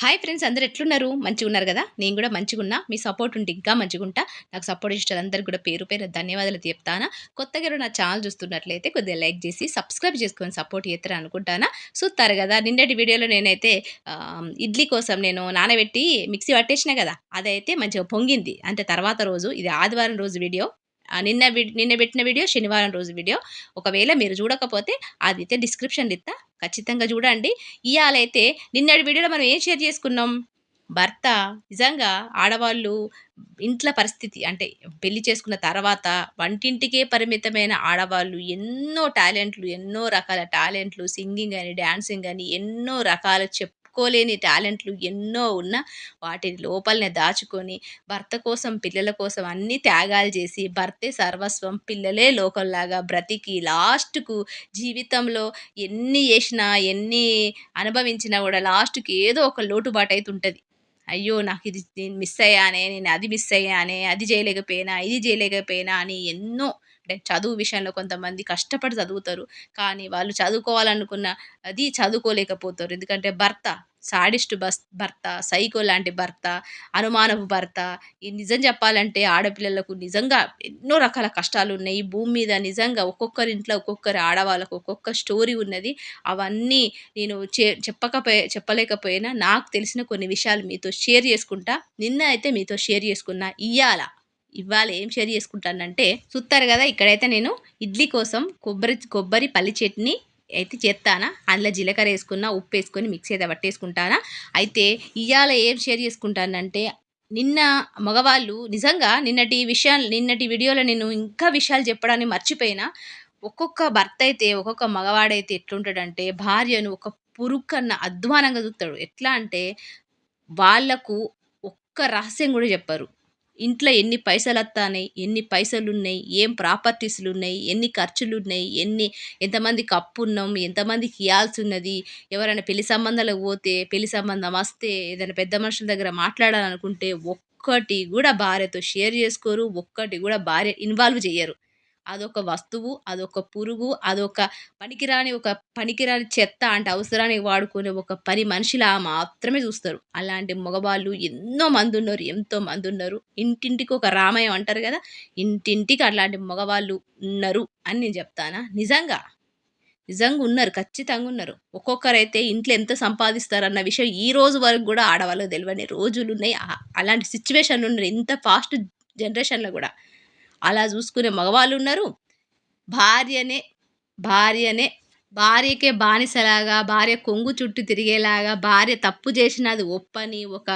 Hi friends అందరు ఎట్లున్నారు? మంచిగా ఉన్నారు కదా? నేను కూడా మంచిగా ఉన్నా మీ సపోర్ట్ ఉంటే ఇంకా మంచిగా ఉంటా నాకు సపోర్ట్ ఇష్టం అందరికీ కూడా పేరు పేరు ధన్యవాదాలు చెప్తానా. కొత్తగా నా ఛానల్ చూస్తున్నట్లయితే కొద్దిగా లైక్ చేసి సబ్స్క్రైబ్ చేసుకొని సపోర్ట్ చేస్తారు అనుకుంటానా. చూస్తారు కదా నిన్నటి వీడియోలో నేనైతే ఇడ్లీ కోసం నేను నానబెట్టి మిక్సీ పట్టేసిన కదా అదైతే మంచిగా పొంగింది. అంటే తర్వాత రోజు ఇది ఆదివారం రోజు వీడియో నిన్న నిన్న పెట్టిన వీడియో శనివారం రోజు వీడియో ఒకవేళ మీరు చూడకపోతే అది అయితే డిస్క్రిప్షన్ ఇస్తా. ఖచ్చితంగా చూడండి. ఇవాళైతే నిన్నటి వీడియోలో మనం ఏం షేర్ చేసుకున్నాం? భర్త నిజంగా ఆడవాళ్ళు ఇంట్లో పరిస్థితి అంటే పెళ్ళి చేసుకున్న తర్వాత వంటింటికే పరిమితమైన ఆడవాళ్ళు ఎన్నో టాలెంట్లు ఎన్నో రకాల టాలెంట్లు సింగింగ్ అని డ్యాన్సింగ్ అని ఎన్నో రకాల చెప్పుకోలేని టాలెంట్లు ఎన్నో ఉన్న వాటిని లోపలనే దాచుకొని భర్త కోసం పిల్లల కోసం అన్ని త్యాగాలు చేసి భర్తే సర్వస్వం పిల్లలే లోకంలాగా బ్రతికి లాస్ట్కు జీవితంలో ఎన్ని చేసినా ఎన్ని అనుభవించినా కూడా లాస్ట్కి ఏదో ఒక లోటుబాటు అవుతుంటుంది అయ్యో నాకు ఇది నేను మిస్ అయ్యానే నేను అది మిస్ అయ్యానే అది చేయలేకపోయినా ఇది చేయలేకపోయినా అని ఎన్నో చదువు విషయంలో కొంతమంది కష్టపడి చదువుతారు. కానీ వాళ్ళు చదువుకోవాలనుకున్న అది చదువుకోలేకపోతారు. ఎందుకంటే భర్త సాడిస్ట్ బస్ భర్త సైకో లాంటి భర్త అనుమానపు భర్త ఈ నిజం చెప్పాలంటే ఆడపిల్లలకు నిజంగా ఎన్నో రకాల కష్టాలు ఉన్నాయి. ఈ భూమి మీద నిజంగా ఒక్కొక్కరి ఇంట్లో ఒక్కొక్కరి ఆడవాళ్ళకు ఒక్కొక్క స్టోరీ ఉన్నది. అవన్నీ నేను చే చెప్పకపోయే చెప్పలేకపోయినా నాకు తెలిసిన కొన్ని విషయాలు మీతో షేర్ చేసుకుంటా. నిన్న అయితే మీతో షేర్ చేసుకున్నా. ఇయ్యాల. ఇవాళ ఏం షేర్ చేసుకుంటానంటే చూస్తారు కదా ఇక్కడైతే నేను ఇడ్లీ కోసం కొబ్బరి కొబ్బరి పల్లి చట్నీ అయితే చేస్తానా అందులో జీలకర్ర వేసుకున్న ఉప్పు వేసుకొని మిక్సీ అయితే పట్టేసుకుంటానా. అయితే ఇవాళ ఏం షేర్ చేసుకుంటానంటే నిన్న మగవాళ్ళు నిజంగా నిన్నటి విషయాలు నిన్నటి వీడియోలో నేను ఇంకా విషయాలు చెప్పడానికి మర్చిపోయినా. ఒక్కొక్క భర్త అయితే ఒక్కొక్క మగవాడైతే ఎట్లుంటాడంటే భార్యను ఒక పురుక్కన్న అధ్వానంగా చూస్తాడు. ఎట్లా అంటే వాళ్ళకు ఒక్క రహస్యం కూడా చెప్పరు. ఇంట్లో ఎన్ని పైసలు వస్తున్నాయి ఎన్ని పైసలు ఉన్నాయి ఏం ప్రాపర్టీస్లు ఉన్నాయి ఎన్ని ఖర్చులు ఉన్నాయి ఎన్ని ఎంతమందికి అప్పు ఉన్నాం ఎంతమందికి ఇవ్వాల్సి ఉన్నది ఎవరైనా పెళ్ళి సంబంధాలకు పోతే పెళ్ళి సంబంధం వస్తే ఏదైనా పెద్ద మనుషుల దగ్గర మాట్లాడాలనుకుంటే ఒక్కటి కూడా భార్యతో షేర్ చేసుకోరు ఒక్కటి కూడా భార్య ఇన్వాల్వ్ చేయరు అదొక వస్తువు అదొక పురుగు అదొక పనికిరాని ఒక పనికిరాని చెత్త అంటే అవసరానికి వాడుకునే ఒక పని మనిషిలా మాత్రమే చూస్తారు. అలాంటి మగవాళ్ళు ఎన్నో మంది ఉన్నారు ఎంతో మంది ఉన్నారు. ఇంటింటికి ఒక రామాయం అంటారు కదా ఇంటింటికి అలాంటి మగవాళ్ళు ఉన్నారు అని నేను చెప్తానా? నిజంగా నిజంగా ఉన్నారు ఖచ్చితంగా ఉన్నారు. ఒక్కొక్కరైతే ఇంట్లో ఎంత సంపాదిస్తారన్న విషయం ఈ రోజు వరకు కూడా ఆడవాళ్ళకి తెలియని రోజులు ఉన్నాయి అలాంటి సిచ్యువేషన్లు ఉన్నారు ఇంత ఫాస్ట్ జనరేషన్లో కూడా. అలా చూసుకునే మగవాళ్ళు ఉన్నారు భార్యనే భార్యనే భార్యకే బానిసలాగా భార్య కొంగు చుట్టూ తిరిగేలాగా భార్య తప్పు చేసినది ఒప్పని ఒక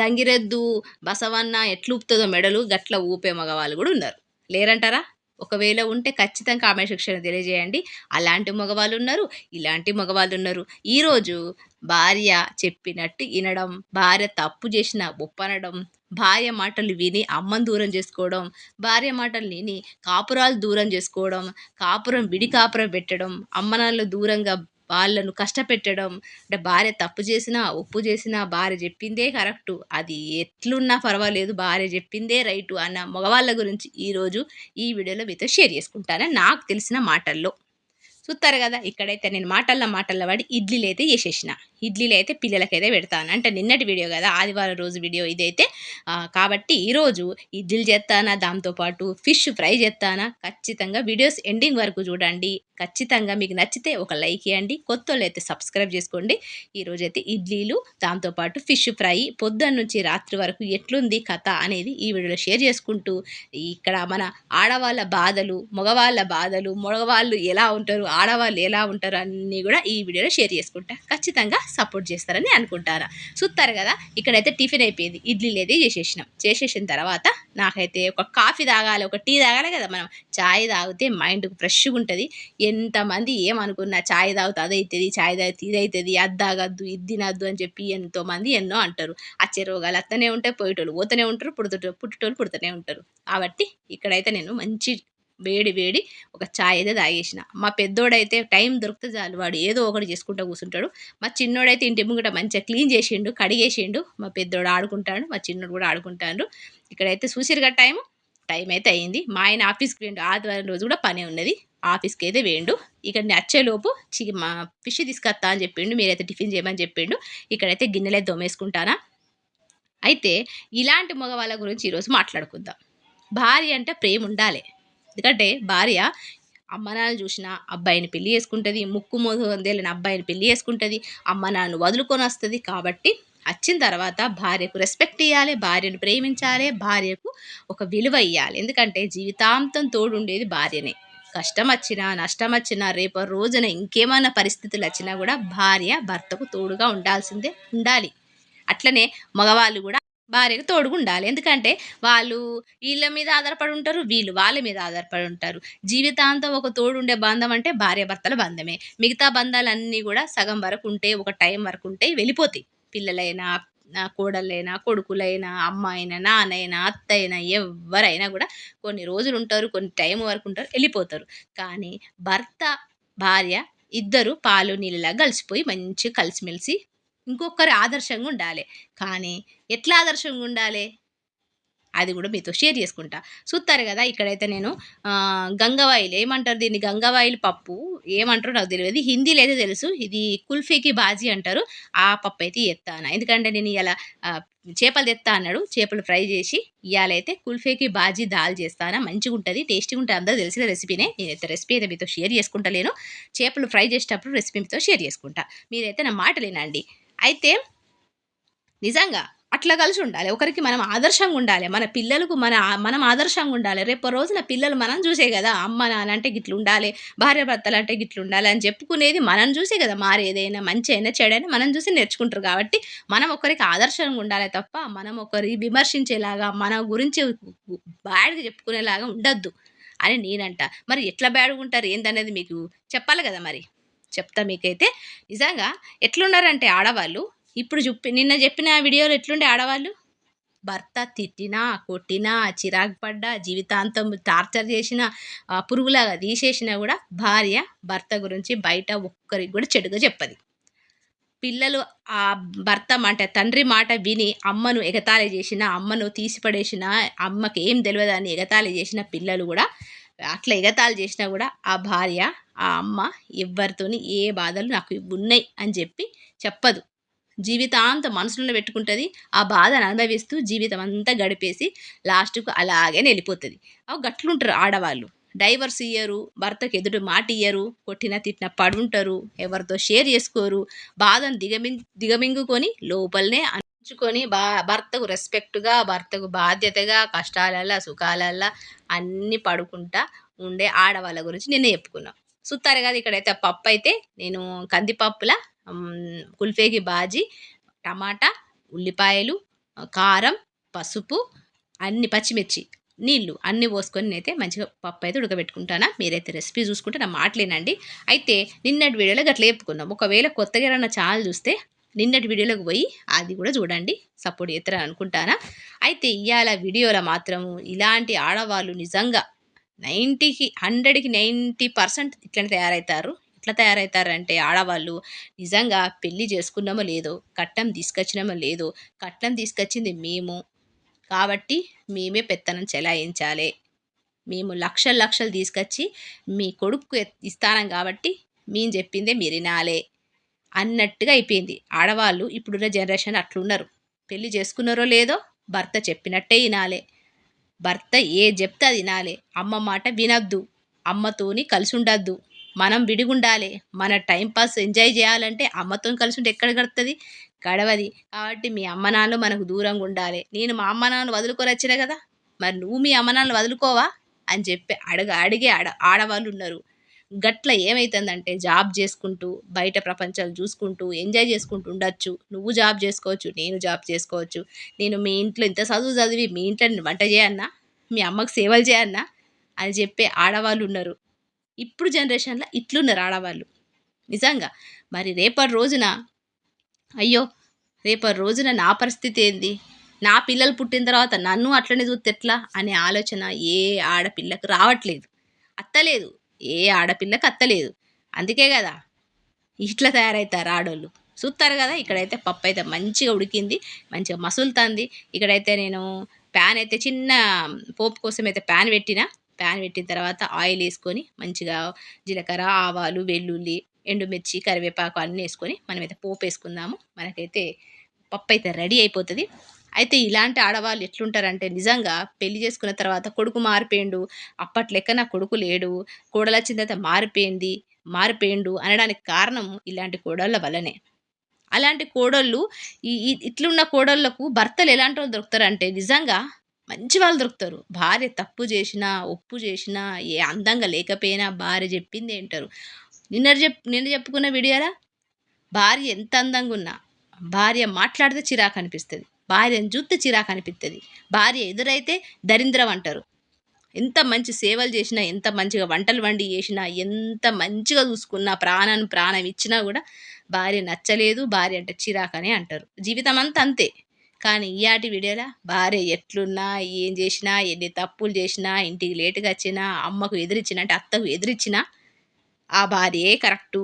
గంగిరెద్దు బసవన్న ఎట్లూపుతుందో మెడలు గట్ల ఊపే మగవాళ్ళు కూడా ఉన్నారు. లేరంటారా? ఒకవేళ ఉంటే ఖచ్చితంగా కామెంట్ శిక్షణ తెలియజేయండి. అలాంటి మగవాళ్ళు ఉన్నారు ఇలాంటి మగవాళ్ళు ఉన్నారు ఈరోజు భార్య చెప్పినట్టు వినడం భార్య తప్పు చేసిన ఒప్పనడం భార్య మాటలు విని అమ్మను దూరం చేసుకోవడం భార్య మాటలు విని కాపురాలు దూరం చేసుకోవడం కాపురం విడి కాపురం పెట్టడం అమ్మనాన్నలు దూరంగా వాళ్ళను కష్టపెట్టడం అంటే భార్య తప్పు చేసినా ఒప్పు చేసినా భార్య చెప్పిందే కరెక్టు. అది ఎట్లున్నా పర్వాలేదు భార్య చెప్పిందే రైటు అన్న మగవాళ్ళ గురించి ఈరోజు ఈ వీడియోలో మీతో షేర్ చేసుకుంటానని నాకు తెలిసిన మాటల్లో. చూస్తారు కదా ఇక్కడైతే నేను మాటల్లో మాటల్లో పడి ఇడ్లీలు అయితే చేసేసిన. ఇడ్లీలు అయితే పిల్లలకైతే పెడతాను. అంటే నిన్నటి వీడియో కదా ఆదివారం రోజు వీడియో ఇదైతే. కాబట్టి ఈరోజు ఇడ్లీలు చేస్తానా దాంతోపాటు ఫిష్ ఫ్రై చేస్తానా ఖచ్చితంగా వీడియోస్ ఎండింగ్ వరకు చూడండి. ఖచ్చితంగా మీకు నచ్చితే ఒక లైక్ ఇవ్వండి కొత్త వాళ్ళు అయితే సబ్స్క్రైబ్ చేసుకోండి. ఈరోజు అయితే ఇడ్లీలు దాంతోపాటు ఫిష్ ఫ్రై పొద్దున్న నుంచి రాత్రి వరకు ఎట్లుంది కథ అనేది ఈ వీడియోలో షేర్ చేసుకుంటూ ఇక్కడ మన ఆడవాళ్ళ బాధలు మగవాళ్ళ బాధలు మగవాళ్ళు ఎలా ఉంటారు ఆడవాళ్ళు ఎలా ఉంటారు అన్నీ కూడా ఈ వీడియోలో షేర్ చేసుకుంటా. ఖచ్చితంగా సపోర్ట్ చేస్తారని అనుకుంటారా చూస్తారు కదా ఇక్కడైతే టిఫిన్ అయిపోయింది. ఇడ్లీలు అయితే చేసేసినాం. చేసేసిన తర్వాత నాకైతే ఒక కాఫీ తాగాలి ఒక టీ తాగాలి కదా మనం. చాయ్ తాగితే మైండ్ ఫ్రెష్గా ఉంటుంది. ఎంతమంది ఏమనుకున్నా చాయ్ తాగితే అది అవుతుంది చాయ్ తాగితే ఇది అవుతుంది అది తాగద్దు ఇది తినద్దు అని చెప్పి ఎంతో మంది ఎన్నో అంటారు. అచ్చే రోగాలు అత్తనే ఉంటాయి పోయేటోళ్ళు పోతూనే ఉంటారు పుడుతుంటో పుట్టేటోళ్ళు పుడుతూనే ఉంటారు. కాబట్టి ఇక్కడైతే నేను మంచి వేడి వేడి ఒక చాయ్ అయితే తాగేసిన. మా పెద్దోడైతే టైం దొరికితే చాలు వాడు ఏదో ఒకటి చేసుకుంటూ కూర్చుంటాడు మా చిన్నోడైతే ఇంటి ముంగట మంచిగా క్లీన్ చేసిండు కడిగేసిండు. మా పెద్దోడు ఆడుకుంటాడు మా చిన్నోడు కూడా ఆడుకుంటాడు. ఇక్కడైతే చూసిరుగా టైం టైం అయితే అయింది. మా ఆయన ఆఫీస్కి వేయండు ఆదివారం రోజు కూడా పని ఉన్నది. ఆఫీస్కి అయితే వేయండు ఇక్కడ నచ్చేలోపు వచ్చేలోపు చి మా ఫిష్ తీసుకొస్తా అని చెప్పిండు. మీరైతే టిఫిన్ చేయమని చెప్పిండు. ఇక్కడైతే గిన్నెలే దోమేసుకుంటానా? అయితే ఇలాంటి మగవాళ్ళ గురించి ఈరోజు మాట్లాడుకుందాం. భార్య అంటే ప్రేమ ఉండాలి. ఎందుకంటే భార్య అమ్మ నాన్న చూసిన అబ్బాయిని పెళ్ళి చేసుకుంటుంది ముక్కు మోదు అందేళ్ళని అబ్బాయిని పెళ్ళి చేసుకుంటుంది అమ్మ నాన్న వదులుకొని వస్తుంది కాబట్టి వచ్చిన తర్వాత భార్యకు రెస్పెక్ట్ ఇవ్వాలి భార్యను ప్రేమించాలి భార్యకు ఒక విలువ ఇవ్వాలి ఎందుకంటే జీవితాంతం తోడుండేది భార్యనే. కష్టం వచ్చినా నష్టం వచ్చినా రేపు రోజున ఇంకేమైనా పరిస్థితులు వచ్చినా కూడా భార్య భర్తకు తోడుగా ఉండాల్సిందే ఉండాలి. అట్లనే మగవాళ్ళు కూడా భార్యకు తోడుగా ఉండాలి ఎందుకంటే వాళ్ళు వీళ్ళ మీద ఆధారపడి ఉంటారు వీళ్ళు వాళ్ళ మీద ఆధారపడి ఉంటారు. జీవితాంతం ఒక తోడు ఉండే బంధం అంటే భార్య భర్తల బంధమే. మిగతా బంధాలన్నీ కూడా సగం వరకు ఉంటే ఒక టైం వరకు ఉంటే వెళ్ళిపోతాయి. పిల్లలైనా నా కోడళ్ళైనా కొడుకులైనా అమ్మాయినా నాన్నైనా అత్తైనా ఎవరైనా కూడా కొన్ని రోజులు ఉంటారు కొన్ని టైం వరకు ఉంటారు వెళ్ళిపోతారు. కానీ భర్త భార్య ఇద్దరు పాలు నీళ్ళలా కలిసిపోయి మంచిగా కలిసిమెలిసి ఇంకొకరి ఆదర్శంగా ఉండాలి. కానీ ఎట్లా ఆదర్శంగా ఉండాలి? అది కూడా మీతో షేర్ చేసుకుంటా. చూస్తారు కదా ఇక్కడైతే నేను గంగవాయిల్ ఏమంటారు దీన్ని? గంగవాయిల్ పప్పు ఏమంటారో నాకు తెలియదు. హిందీలో అయితే తెలుసు. ఇది కుల్ఫీకి బాజీ అంటారు. ఆ పప్పు అయితే ఎత్తాను? ఎందుకంటే నేను ఇలా చేపలు తెస్తా అన్నాడు. చేపలు ఫ్రై చేసి ఇవాళైతే కుల్ఫీకి బాజీ దాల్ చేస్తాను? మంచిగా ఉంటుంది టేస్టీగా ఉంటుంది. అందరూ తెలిసిన రెసిపీనే. నేనైతే రెసిపీ అయితే మీతో షేర్ చేసుకుంటలేను. చేపలు ఫ్రై చేసేటప్పుడు రెసిపీ మీతో షేర్ చేసుకుంటా. మీరైతే నా మాట లేనండి అయితే నిజంగా అట్లా కలిసి ఉండాలి. ఒకరికి మనం ఆదర్శంగా ఉండాలి. మన పిల్లలకు మన మనం ఆదర్శంగా ఉండాలి. రేపు రోజున పిల్లలు మనం చూసే కదా అమ్మ నాన్న అంటే గిట్లు ఉండాలి భార్య భర్తలు అంటే గిట్లు ఉండాలి అని చెప్పుకునేది మనం చూసే కదా మారేదైనా మంచి అయినా చెడైనా మనం చూసి నేర్చుకుంటారు కాబట్టి మనం ఒకరికి ఆదర్శంగా ఉండాలి తప్ప మనం ఒకరి విమర్శించేలాగా మన గురించి బ్యాడ్గా చెప్పుకునేలాగా ఉండద్దు అని నేనంట. మరి ఎట్లా బ్యాడ్గా ఉంటారు? ఏందనేది మీకు చెప్పాలి కదా మరి? చెప్తా మీకైతే. నిజంగా ఎట్లున్నారంటే ఆడవాళ్ళు? ఇప్పుడు చూపి నిన్న చెప్పిన వీడియోలో ఎట్లుండే ఆడవాళ్ళు? భర్త తిట్టినా కొట్టినా చిరాకు పడ్డా జీవితాంతం టార్చర్ చేసిన పురుగులాగా తీసేసినా కూడా భార్య భర్త గురించి బయట ఒక్కరికి కూడా చెడుగా చెప్పది. పిల్లలు ఆ భర్త మాట తండ్రి మాట విని అమ్మను ఎగతాళి చేసిన అమ్మను తీసిపడేసిన అమ్మకి ఏం తెలియదు అని ఎగతాళి చేసిన పిల్లలు కూడా అట్లా ఎగతాళి చేసినా కూడా ఆ భార్య ఆ అమ్మ ఎవరితోని ఏ బాధలు నాకు ఉన్నాయి అని చెప్పి చెప్పదు. జీవితాంతం మనసులో పెట్టుకుంటుంది. ఆ బాధను అనుభవిస్తూ జీవితం అంతా గడిపేసి లాస్ట్కు అలాగే వెళ్ళిపోతుంది అవి గట్లుంటారు ఆడవాళ్ళు. డైవర్స్ ఇయ్యరు భర్తకు ఎదుటి మాట ఇయ్యరు కొట్టిన తిట్టిన పడుంటారు ఎవరితో షేర్ చేసుకోరు బాధను దిగమి దిగమింగుకొని లోపలనే అంచుకొని బా భర్తకు రెస్పెక్ట్గా భర్తకు బాధ్యతగా కష్టాలల్లా సుఖాలల్లా అన్నీ పడుకుంటా ఉండే ఆడవాళ్ళ గురించి నేనే చెప్పుకున్నాను సుత్తారు కదా ఇక్కడైతే పప్పు అయితే నేను కందిపప్పుల కుల్ఫేకి బాజీ టమాటా ఉల్లిపాయలు కారం పసుపు అన్ని పచ్చిమిర్చి నీళ్ళు అన్నీ పోసుకొని అయితే మంచిగా పప్పు అయితే ఉడకబెట్టుకుంటానా. మీరైతే రెసిపీ చూసుకుంటే నా మాటలేనండి. అయితే నిన్నటి వీడియోలో గట్లా చెప్పుకుందాం ఒకవేళ కొత్తగా ఏమైనా ఛానల్ చూస్తే నిన్నటి వీడియోలోకి పోయి అది కూడా చూడండి. సపోర్ట్ చేస్తారని అనుకుంటానా? అయితే ఇవాళ వీడియోలో మాత్రము ఇలాంటి ఆడవాళ్ళు నిజంగా నైంటీకి హండ్రెడ్కి నైంటీ పర్సెంట్ ఇట్లనే తయారవుతారు ఎట్లా తయారవుతారంటే ఆడవాళ్ళు నిజంగా పెళ్ళి చేసుకున్నామో లేదో కట్నం తీసుకొచ్చినామో లేదో కట్నం తీసుకొచ్చింది మేము. కాబట్టి మేమే పెత్తనం చెలాయించాలి. మేము లక్షలు లక్షలు తీసుకొచ్చి మీ కొడుకు ఇస్తానం కాబట్టి మేము చెప్పిందే మీరు వినాలే అన్నట్టుగా అయిపోయింది. ఆడవాళ్ళు ఇప్పుడున్న జనరేషన్ అట్లున్నారు. పెళ్ళి చేసుకున్నారో లేదో భర్త చెప్పినట్టే వినాలే. భర్త ఏ చెప్తే అది వినాలే. అమ్మ మాట వినద్దు. అమ్మతోని కలిసి ఉండద్దు మనం విడిగుండాలి. మన టైం పాస్ ఎంజాయ్ చేయాలంటే అమ్మతో కలిసి ఉంటే ఎక్కడ గడుతుంది గడవది. కాబట్టి మీ అమ్మ నాన్నలు మనకు దూరంగా ఉండాలి. నేను మా అమ్మ నాన్న వదులుకొని వచ్చినా కదా? మరి నువ్వు మీ అమ్మ నాన్నలు వదులుకోవా? అని చెప్పి అడగ అడిగే ఆడ ఆడవాళ్ళు ఉన్నారు. గట్ల ఏమవుతుందంటే జాబ్ చేసుకుంటూ బయట ప్రపంచాలు చూసుకుంటూ ఎంజాయ్ చేసుకుంటూ ఉండొచ్చు. నువ్వు జాబ్ చేసుకోవచ్చు నేను జాబ్ చేసుకోవచ్చు. నేను మీ ఇంట్లో ఇంత చదువు చదివి మీ ఇంట్లో వంట చేయన్నా మీ అమ్మకు సేవలు చేయన్నా అని చెప్పే ఆడవాళ్ళు ఉన్నారు. ఇప్పుడు జనరేషన్లో ఇట్లున్నారు ఆడవాళ్ళు. నిజంగా. మరి రేపటి రోజున అయ్యో రేపటి రోజున నా పరిస్థితి ఏంది? నా పిల్లలు పుట్టిన తర్వాత నన్ను అట్లనే చూస్తే ఎట్లా? అనే ఆలోచన ఏ ఆడపిల్లకు రావట్లేదు. అత్తలేదు. ఏ ఆడపిల్లకి అత్తలేదు అందుకే కదా ఇట్లా తయారవుతారు ఆడోళ్ళు. చూస్తారు కదా ఇక్కడైతే పప్పు అయితే మంచిగా ఉడికింది మంచిగా మసులుతుంది. ఇక్కడైతే నేను ప్యాన్ అయితే చిన్న పోపు కోసం అయితే ప్యాన్ పెట్టిన. ప్యాన్ పెట్టిన తర్వాత ఆయిల్ వేసుకొని మంచిగా జీలకర్ర ఆవాలు వెల్లుల్లి ఎండుమిర్చి కరివేపాకు అన్నీ వేసుకొని మనమైతే పోపు వేసుకుందాము. మనకైతే పప్పు అయితే రెడీ అయిపోతుంది. అయితే ఇలాంటి ఆడవాళ్ళు ఎట్లుంటారంటే నిజంగా పెళ్ళి చేసుకున్న తర్వాత కొడుకు మారిపోయిండు అప్పట్లెక్క నా కొడుకు లేడు కోడలు వచ్చిన తర్వాత మారిపోయింది మారిపోయిండు అనడానికి కారణం ఇలాంటి కోడళ్ళ వల్లనే. అలాంటి కోడళ్ళు ఈ ఈ- ఇట్లున్న కోడళ్ళకు భర్తలు ఎలాంటి వాళ్ళు దొరుకుతారంటే నిజంగా మంచి వాళ్ళు దొరుకుతారు. భార్య తప్పు చేసినా ఒప్పు చేసినా ఏ అందంగా లేకపోయినా భార్య చెప్పింది ఏంటారు? నిన్న చెప్ నిన్న చెప్పుకున్న వీడియోలా? భార్య ఎంత అందంగా ఉన్నా భార్య మాట్లాడితే చిరాకు అనిపిస్తుంది. భార్యను చూస్తే చిరాకు అనిపిస్తుంది భార్య ఎదురైతే దరిద్రం అంటారు. ఎంత మంచి సేవలు చేసినా ఎంత మంచిగా వంటలు వండి చేసినా ఎంత మంచిగా చూసుకున్నా ప్రాణాన్ని ప్రాణం ఇచ్చినా కూడా భార్య నచ్చలేదు భార్య అంటే చిరాకనే అంటారు. జీవితం అంతా. అంతే కానీ ఈయాటి వీడియోలా భార్య ఎట్లున్నా ఏం చేసినా ఎన్ని తప్పులు చేసినా ఇంటికి లేటుగా వచ్చినా అమ్మకు ఎదిరించినా అంటే అత్తకు ఎదిరించినా ఆ భార్యే కరెక్టు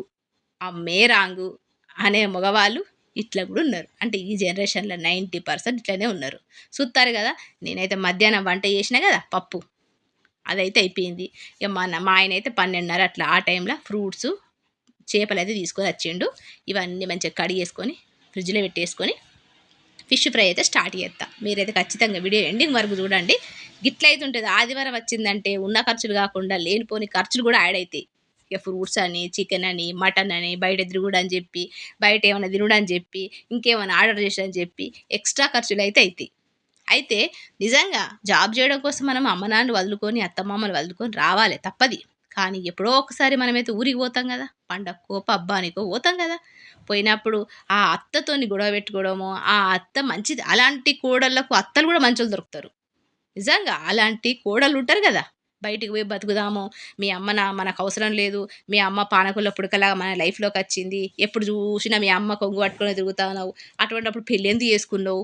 అమ్మే రాంగు అనే మగవాళ్ళు ఇట్లా కూడా ఉన్నారు. అంటే ఈ జనరేషన్లో నైంటీ పర్సెంట్ ఇట్లనే ఉన్నారు. చూస్తారు కదా? నేనైతే మధ్యాహ్నం వంట చేసిన కదా? పప్పు. అదైతే అయిపోయింది. ఇక మా మా ఆయన అయితే పన్నెండున్నర అట్లా ఆ టైంలో ఫ్రూట్స్ చేపలు అయితే తీసుకొని వచ్చిండు. ఇవన్నీ మంచిగా కడిగేసుకొని ఫ్రిడ్జ్లో పెట్టేసుకొని ఫిష్ ఫ్రై అయితే స్టార్ట్ చేస్తా. మీరైతే ఖచ్చితంగా వీడియో ఎండింగ్ వరకు చూడండి. గిట్ల అయితే ఉంటుంది. ఆదివారం వచ్చిందంటే ఉన్న ఖర్చులు కాకుండా లేనిపోని ఖర్చులు కూడా యాడ్ అవుతాయి ఇక ఫ్రూట్స్ అని చికెన్ అని మటన్ అని బయట తిరుగుడు అని చెప్పి బయట ఏమైనా తిరుగుడు అని చెప్పి ఇంకేమైనా ఆర్డర్ చేసాడని చెప్పి ఎక్స్ట్రా ఖర్చులు అయితే అవుతాయి అయితే నిజంగా జాబ్ చేయడం కోసం మనం అమ్మనాన్ని వదులుకొని అత్తమామలు వదులుకొని రావాలి తప్పది. కానీ ఎప్పుడో ఒకసారి మనమైతే ఊరికి పోతాం కదా పండక్కో పబ్బానికో పోతాం కదా. పోయినప్పుడు ఆ అత్తతోని గొడవ పెట్టుకోవడము ఆ అత్త మంచిది అలాంటి కోడళ్ళకు అత్తలు కూడా మంచులు దొరుకుతారు. నిజంగా అలాంటి కోడళ్ళు ఉంటారు కదా. బయటికి పోయి బతుకుదాము. మీ అమ్మ నా మనకు అవసరం లేదు. మీ అమ్మ పానకుల పుడకలాగా మన లైఫ్లోకి వచ్చింది. ఎప్పుడు చూసినా మీ అమ్మ కొంగు పట్టుకొని తిరుగుతున్నావు అటువంటిప్పుడు పెళ్ళి ఎందుకు చేసుకున్నావు?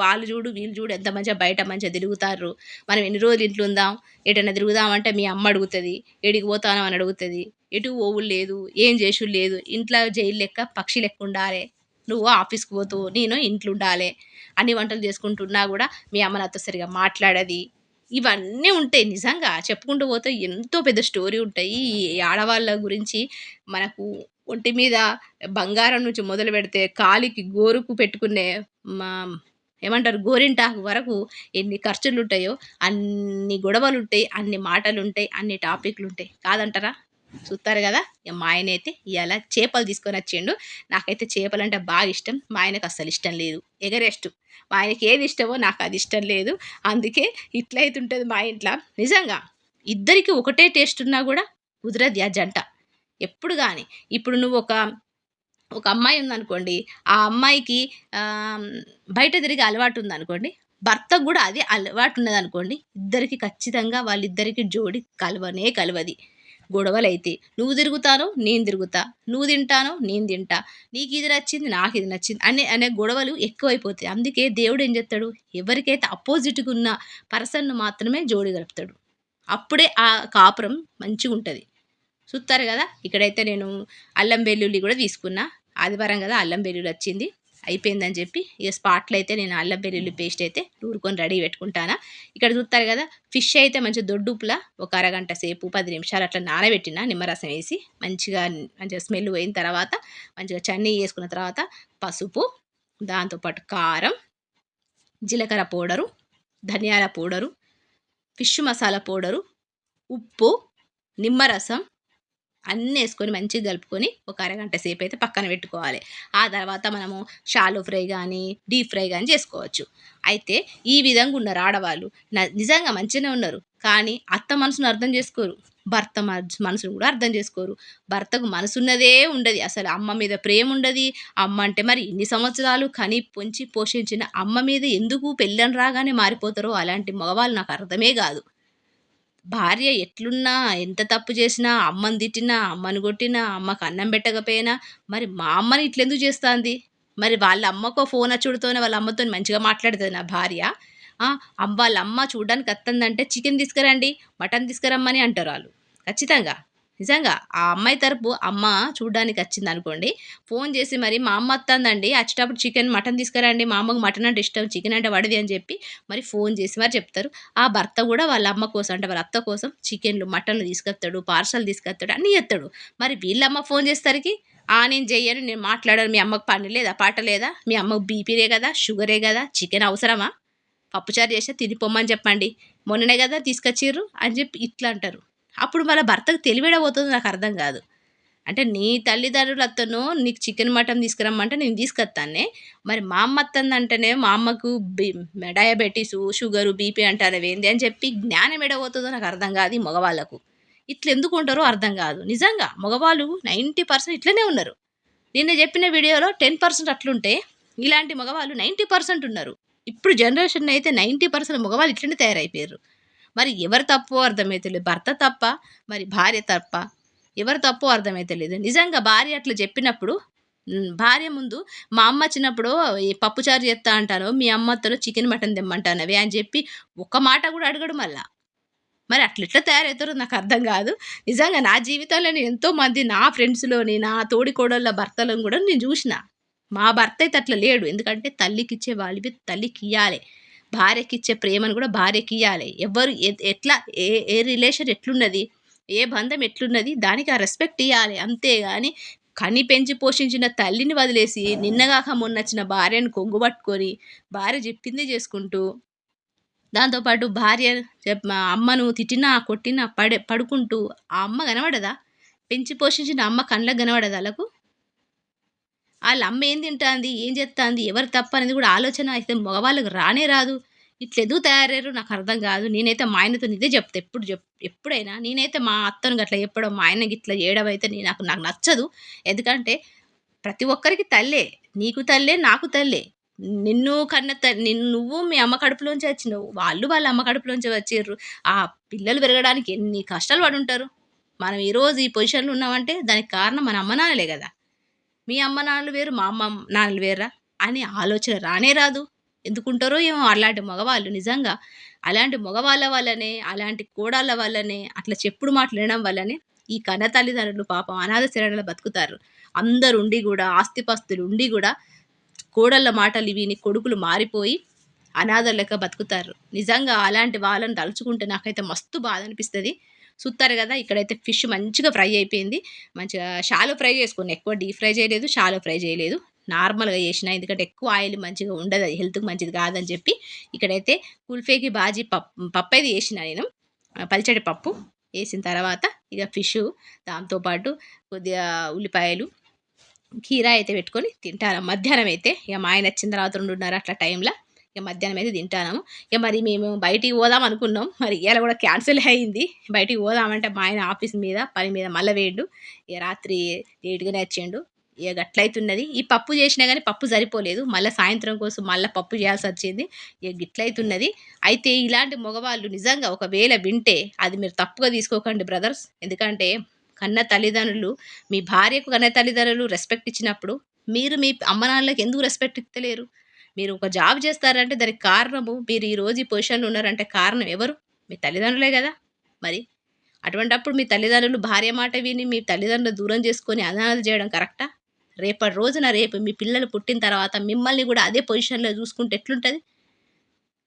వాళ్ళు చూడు వీళ్ళు చూడు ఎంత మంచిగా బయట మంచిగా తిరుగుతారు మనం ఎన్ని రోజులు ఇంట్లో ఉందాం? ఎటైనా తిరుగుదామంటే మీ అమ్మ అడుగుతుంది. ఎడికి పోతాను అని అడుగుతుంది. ఎటు ఓవులు లేదు. ఏం చేసు లేదు. ఇంట్లో జైలు లెక్క పక్షి లెక్క ఉండాలి. నువ్వు ఆఫీస్కి పోతూ నేను ఇంట్లో ఉండాలి. అన్ని వంటలు చేసుకుంటున్నా కూడా మీ అమ్మ నాతో సరిగా మాట్లాడది. ఇవన్నీ ఉంటాయి. నిజంగా చెప్పుకుంటూ పోతే ఎంతో పెద్ద స్టోరీ ఉంటాయి. ఈ ఆడవాళ్ళ గురించి మనకు ఒంటి మీద బంగారం నుంచి మొదలు పెడితే కాలికి గోరుకు పెట్టుకునే మా ఏమంటారు గోరింటాకు వరకు ఎన్ని ఖర్చులు ఉంటాయో అన్ని గొడవలు ఉంటాయి అన్ని మాటలు ఉంటాయి అన్ని టాపిక్లు ఉంటాయి. కాదంటారా? చూస్తారు కదా? ఇక మా ఆయన అయితే ఇవాళ చేపలు తీసుకొని వచ్చిండు. నాకైతే చేపలు అంటే బాగా ఇష్టం. మా ఆయనకు అస్సలు ఇష్టం లేదు. ఎగరెస్ట్ మా ఆయనకి ఏది ఇష్టమో నాకు అది ఇష్టం లేదు. అందుకే ఇట్లయితే ఉంటుంది మా ఇంట్లో. నిజంగా ఇద్దరికి ఒకటే టేస్ట్ ఉన్నా కూడా కుదరదు ఆ జంట. ఎప్పుడు కానీ ఇప్పుడు నువ్వు ఒక ఒక అమ్మాయి ఉందనుకోండి ఆ అమ్మాయికి బయట తిరిగి అలవాటు ఉందనుకోండి భర్తకు కూడా అదే అలవాటు ఉన్నదనుకోండి ఇద్దరికి ఖచ్చితంగా వాళ్ళిద్దరికి జోడి కలవనే కలవది. గొడవలు అయితే నువ్వు తిరుగుతాను నేను తిరుగుతా. నువ్వు తింటాను నేను తింటా. నీకు ఇది నచ్చింది నాకు ఇది నచ్చింది అనే అనే గొడవలు ఎక్కువైపోతాయి. అందుకే దేవుడు ఏం చేస్తాడు? ఎవరికైతే అపోజిట్గా ఉన్న పర్సన్ను మాత్రమే జోడి గలుపుతాడు అప్పుడే ఆ కాపురం మంచిగా ఉంటుంది. చూస్తారు కదా? ఇక్కడైతే నేను అల్లం వెల్లుల్లి కూడా తీసుకున్నా. ఆదివారం కదా అల్లం వెల్లుల్లి వచ్చింది. అయిపోయిందని చెప్పి ఇక స్పాట్లో అయితే నేను అల్లం వెల్లుల్లి పేస్ట్ అయితే నూరుకొని రెడీ పెట్టుకుంటానా. ఇక్కడ చూస్తారు కదా ఫిష్ అయితే మంచిగా దొడ్డుపులా ఒక అరగంట సేపు పది నిమిషాలు అట్లా నానబెట్టిన నిమ్మరసం వేసి మంచిగా మంచిగా స్మెల్ పోయిన తర్వాత మంచిగా చన్నీ వేసుకున్న తర్వాత పసుపు దాంతోపాటు కారం జీలకర్ర పౌడరు ధనియాల పౌడరు ఫిష్ మసాలా పౌడరు ఉప్పు నిమ్మరసం అన్నీ వేసుకొని మంచిగా కలుపుకొని ఒక అరగంట సేపు అయితే పక్కన పెట్టుకోవాలి. ఆ తర్వాత మనము షాలో ఫ్రై కానీ డీప్ ఫ్రై కానీ చేసుకోవచ్చు. అయితే ఈ విధంగా ఉన్నారు ఆడవాళ్ళు. న- నిజంగా మంచిగానే ఉన్నారు. కానీ అత్త మనసును అర్థం చేసుకోరు. భర్త మనసును కూడా అర్థం చేసుకోరు. భర్తకు మనసున్నదే ఉండదు. అసలు అమ్మ మీద ప్రేమ ఉండదు. అమ్మ అంటే మరి ఇన్ని సంవత్సరాలు కని పొంచి పోషించిన అమ్మ మీద ఎందుకు పెళ్ళని రాగానే మారిపోతారో అలాంటి మగవాళ్ళు నాకు అర్థమే కాదు. భార్య ఎట్లున్నా ఎంత తప్పు చేసినా అమ్మని తిట్టినా అమ్మని కొట్టినా అమ్మకు అన్నం పెట్టకపోయినా మరి మా అమ్మని ఇట్లెందుకు చేస్తుంది? మరి వాళ్ళ అమ్మకో ఫోన్ వచ్చుడుతోనే వాళ్ళ అమ్మతో మంచిగా మాట్లాడుతుంది నా భార్య. వాళ్ళ అమ్మ చూడడానికి వస్తుందంటే చికెన్ తీసుకురండి మటన్ తీసుకురమ్మని అంటారు వాళ్ళు. ఖచ్చితంగా. నిజంగా ఆ అమ్మాయి తరపు అమ్మ చూడడానికి వచ్చింది అనుకోండి ఫోన్ చేసి మరి మా అమ్మ వస్తుందండి వచ్చేటప్పుడు చికెన్ మటన్ తీసుకురండి మా అమ్మకు మటన్ అంటే ఇష్టం చికెన్ అంటే వడది అని చెప్పి మరి ఫోన్ చేసి మరి చెప్తారు. ఆ భర్త కూడా వాళ్ళ అమ్మ కోసం అంటే వాళ్ళ అత్త కోసం చికెన్లు మటన్లు తీసుకొస్తాడు పార్సల్ తీసుకొస్తాడు అన్నీ చెప్తాడు మరి వీళ్ళమ్మ ఫోన్ చేసేసరికి ఆ నేను చెయ్యను నేను మాట్లాడాను మీ అమ్మకు పని లేదా పాట లేదా మీ అమ్మకు బీపీరే కదా షుగరే కదా చికెన్ అవసరమా? పప్పుచారు చేస్తే తినిపోమ్మని చెప్పండి మొన్ననే కదా తీసుకొచ్చిర్రు అని చెప్పి ఇట్లా అంటారు. అప్పుడు మన భర్తకు తెలివిడబోతుంది నాకు అర్థం కాదు. అంటే నీ తల్లిదండ్రులు అతను నీకు చికెన్ మటన్ తీసుకురమ్మంటే నేను తీసుకొస్తానే మరి మా అమ్మ అత్తందంటేనే మా అమ్మకు బి డయాబెటీస్ షుగరు బీపీ అంటారు ఏంది అని చెప్పి జ్ఞానం ఎడబోతుందో నాకు అర్థం కాదు ఈ మగవాళ్ళకు. ఇట్లా ఎందుకు ఉంటారో అర్థం కాదు. నిజంగా మగవాళ్ళు నైంటీ పర్సెంట్ ఇట్లనే ఉన్నారు. నిన్న చెప్పిన వీడియోలో టెన్ పర్సెంట్ అట్లుంటే ఇలాంటి మగవాళ్ళు నైంటీ పర్సెంట్ ఉన్నారు. ఇప్పుడు జనరేషన్ అయితే నైంటీ పర్సెంట్ మగవాళ్ళు ఇట్లనే తయారైపోయారు మరి ఎవరు తప్పు అర్థమైతలేదు భర్త తప్ప మరి భార్య తప్ప ఎవరు తప్పు అర్థమైతలేదు నిజంగా భార్య అట్లా చెప్పినప్పుడు భార్య ముందు మా అమ్మ వచ్చినప్పుడు పప్పుచారు చేస్తా అంటాను మీ అమ్మతో చికెన్ మటన్ తెమ్మంటానవి అని చెప్పి ఒక్క మాట కూడా అడగడు మళ్ళా. మరి అట్లా ఎట్లా తయారవుతారో నాకు అర్థం కాదు. నిజంగా నా జీవితంలో నేను ఎంతో మంది నా ఫ్రెండ్స్లోని నా తోడికోడళ్ళ భర్తలను కూడా నేను చూసిన. మా భర్త అయితే అట్లా లేడు. ఎందుకంటే తల్లికి ఇచ్చే వాళ్ళవి తల్లికి ఇవ్వాలి భార్యకి ఇచ్చే ప్రేమను కూడా భార్యకి ఇవ్వాలి ఎవరు ఎ- ఎట్లా ఏ ఏ రిలేషన్ ఎట్లున్నది ఏ బంధం ఎట్లున్నది దానికి ఆ రెస్పెక్ట్ ఇవ్వాలి అంతేగాని కని పెంచి పోషించిన తల్లిని వదిలేసి నిన్నగాక మొన్నచ్చిన భార్యను కొంగు పట్టుకొని భార్య చెప్పింది చేసుకుంటూ దాంతోపాటు భార్య మా అమ్మను తిట్టినా కొట్టినా పడే పడుకుంటూ ఆ అమ్మ కనబడదా? పెంచి పోషించిన అమ్మ కళ్ళకు కనబడదా వాళ్ళకు వాళ్ళ అమ్మ ఏం తింటాంది? ఏం చేస్తాంది ఎవరు తప్ప అనేది కూడా ఆలోచన అయితే మగవాళ్ళకి రానే రాదు. ఇట్లా ఎదుగు తయారయ్యారు నాకు అర్థం కాదు. నేనైతే మా ఆయనతో ఇదే చెప్తా. ఎప్పుడు చెప్ ఎప్పుడైనా నేనైతే మా అత్తను అట్లా చెప్పడం మా ఆయనకి ఇట్లా చేయడం అయితే నేను నాకు నాకు నచ్చదు. ఎందుకంటే ప్రతి ఒక్కరికి తల్లే. నీకు తల్లే నాకు తల్లే. నిన్ను కన్న త నిన్ను నువ్వు మీ అమ్మ కడుపులోంచి వచ్చినావు. వాళ్ళు వాళ్ళ అమ్మ కడుపులోంచి వచ్చారు ఆ పిల్లలు పెరగడానికి ఎన్ని కష్టాలు పడి ఉంటారు మనం ఈరోజు ఈ పొజిషన్లో ఉన్నామంటే దానికి కారణం మన అమ్మ నాన్నలే కదా. మీ అమ్మ నాన్నలు వేరు మా అమ్మ నాన్నలు వేరా అని ఆలోచన రానే రాదు. ఎందుకుంటారో ఏమో అలాంటి మగవాళ్ళు నిజంగా. అలాంటి మగవాళ్ళ వల్లనే అలాంటి కోడళ్ళ వల్లనే అట్లా చెప్పుడు మాటలు వినడం వల్లనే ఈ కన్న తల్లిదండ్రులు పాపం అనాథ శరణలో బతుకుతారు. అందరు ఉండి కూడా ఆస్తిపాస్తులు ఉండి కూడా కోడళ్ళ మాటలు విని కొడుకులు మారిపోయి అనాథ లెక్క బతుకుతారు. నిజంగా అలాంటి వాళ్ళని తలుచుకుంటే నాకైతే మస్తు బాధ అనిపిస్తుంది. చూస్తారు కదా ఇక్కడైతే ఫిష్ మంచిగా ఫ్రై అయిపోయింది. మంచిగా షాలో ఫ్రై చేసుకుని ఎక్కువ డీప్ ఫ్రై చేయలేదు షాలో ఫ్రై చేయలేదు. నార్మల్గా చేసిన ఎందుకంటే ఎక్కువ ఆయిల్ మంచిగా ఉండదు అది హెల్త్కి మంచిది కాదని చెప్పి ఇక్కడైతే కుల్ఫేకి బాజీ పప్పు పప్పు అయితే వేసిన నేను పల్చడి పప్పు వేసిన తర్వాత ఇక ఫిష్ దాంతోపాటు కొద్దిగా ఉల్లిపాయలు కీరా అయితే పెట్టుకొని తింటారు. మధ్యాహ్నం అయితే ఇక మా ఆయన వచ్చిన తర్వాత రెండున్నర అట్లా టైంలో ఇక మధ్యాహ్నం అయితే తింటాను. ఇక మరి మేము బయటికి పోదాం అనుకున్నాం. మరి ఇవాళ కూడా క్యాన్సిల్ అయింది. బయటికి పోదామంటే మా ఆయన ఆఫీస్ మీద పని మీద మళ్ళీ వేయండు ఇక రాత్రి లేట్గానే వచ్చిండు. ఇక గట్లయితున్నది. ఈ పప్పు చేసినా కానీ పప్పు సరిపోలేదు. మళ్ళీ సాయంత్రం కోసం మళ్ళీ పప్పు చేయాల్సి వచ్చింది. ఇక గిట్లయితున్నది. అయితే ఇలాంటి మగవాళ్ళు నిజంగా ఒకవేళ వింటే అది మీరు తప్పుగా తీసుకోకండి బ్రదర్స్. ఎందుకంటే కన్న తల్లిదండ్రులు మీ భార్యకు కన్న తల్లిదండ్రులు రెస్పెక్ట్ ఇచ్చినప్పుడు మీరు మీ అమ్మ నాన్నలకు ఎందుకు రెస్పెక్ట్ ఇస్తలేరు? మీరు ఒక జాబ్ చేస్తారంటే దానికి కారణము మీరు ఈరోజు ఈ పొజిషన్లో ఉన్నారంటే కారణం ఎవరు? మీ తల్లిదండ్రులే కదా. మరి అటువంటప్పుడు మీ తల్లిదండ్రులు భార్య మాట విని మీ తల్లిదండ్రులు దూరం చేసుకొని అనాలు చేయడం కరెక్టా? రేపటి రోజున రేపు మీ పిల్లలు పుట్టిన తర్వాత మిమ్మల్ని కూడా అదే పొజిషన్లో చూసుకుంటే ఎట్లుంటుంది?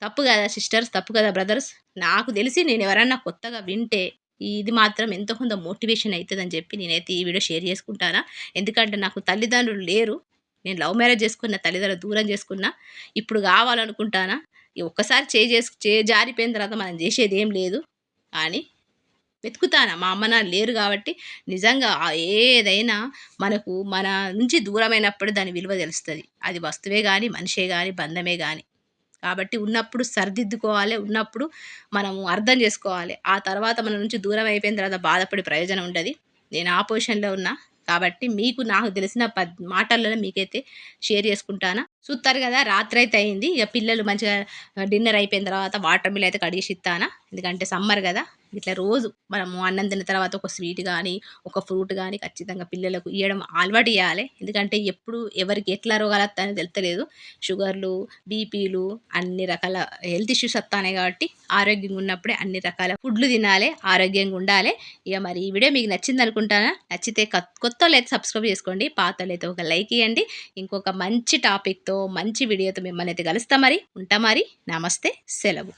తప్పు కదా సిస్టర్స్ తప్పు కదా బ్రదర్స్ నాకు తెలిసి నేను ఎవరన్నా కొత్తగా వింటే ఇది మాత్రం ఎంతో కొంత మోటివేషన్ అవుతుందని చెప్పి నేనైతే ఈ వీడియో షేర్ చేసుకుంటానా. ఎందుకంటే నాకు తల్లిదండ్రులు లేరు. నేను లవ్ మ్యారేజ్ చేసుకున్న తల్లిదండ్రులు దూరం చేసుకున్నా ఇప్పుడు కావాలనుకుంటానా? ఒక్కసారి చే చేసు చే జారిపోయిన తర్వాత మనం చేసేది ఏం లేదు. కానీ వెతుకుతానా? మా అమ్మ నాన్న లేరు కాబట్టి నిజంగా ఏదైనా మనకు మన నుంచి దూరమైనప్పుడు దాని విలువ తెలుస్తుంది. అది వస్తువే కానీ మనిషే కానీ బంధమే కానీ కాబట్టి ఉన్నప్పుడు సరిదిద్దుకోవాలి. ఉన్నప్పుడు మనము అర్థం చేసుకోవాలి. ఆ తర్వాత మన నుంచి దూరం అయిపోయిన తర్వాత బాధపడి ప్రయోజనం ఉండదు. నేను ఆ పొజిషన్లో ఉన్నా. కాబట్టి మీకు నాకు తెలిసిన పద్ మాటలలో మీకైతే షేర్ చేసుకుంటానా. చూస్తారు కదా రాత్రి అయితే అయింది. ఇక పిల్లలు మంచిగా డిన్నర్ అయిపోయిన తర్వాత వాటర్ మిల్ అయితే కడిగేసి ఇస్తానా. ఎందుకంటే సమ్మర్ కదా. ఇట్లా రోజు మనము అన్నం తిన్న తర్వాత ఒక స్వీట్ కానీ ఒక ఫ్రూట్ కానీ ఖచ్చితంగా పిల్లలకు ఇవ్వడం అలవాటు ఇవ్వాలి ఎందుకంటే ఎప్పుడు ఎవరికి ఎట్లా రోగాలు వస్తాయని షుగర్లు బీపీలు అన్ని రకాల హెల్త్ ఇష్యూస్ వస్తాయి కాబట్టి ఆరోగ్యంగా ఉన్నప్పుడే అన్ని రకాల ఫుడ్లు తినాలి ఆరోగ్యంగా ఉండాలి. ఇక మరి ఈ వీడియో మీకు నచ్చింది అనుకుంటానా? నచ్చితే కొత్త అయితే సబ్స్క్రైబ్ చేసుకోండి. పాత అయితే ఒక లైక్ ఇవ్వండి ఇంకొక మంచి టాపిక్తో మంచి వీడియోతో మిమ్మల్ని అయితే కలుస్తాం మరి. ఉంటా మరి. నమస్తే. సెలవు.